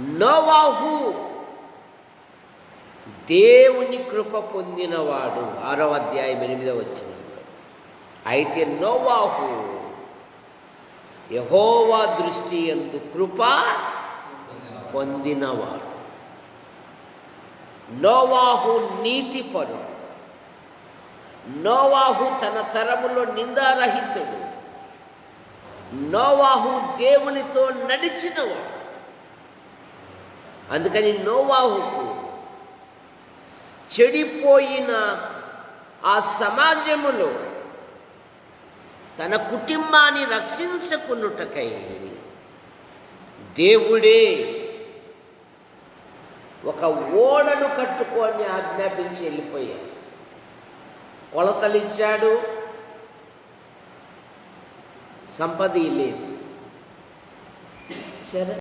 నోవాహు దేవుని కృప పొందినవాడు. ఆరవ అధ్యాయం ఎనిమిదవ వచ్చిన అయితే నోవాహు యహోవా దృష్టి ఎందు కృప పొందినవాడు. నోవాహు నీతిపరుడు. నోవాహు తన తరములో నిందారహితుడు. నోవాహు దేవునితో నడిచినవాడు. అందుకని నోవాహుకు చెడిపోయిన ఆ సమాజములో తన కుటుంబాన్ని రక్షించుకున్నటకై దేవుడే ఒక ఓడను కట్టుకొని ఆజ్ఞాపించి వెళ్ళిపోయాడు. కొలతలిచ్చాడు. సంపద లేదు. సరే.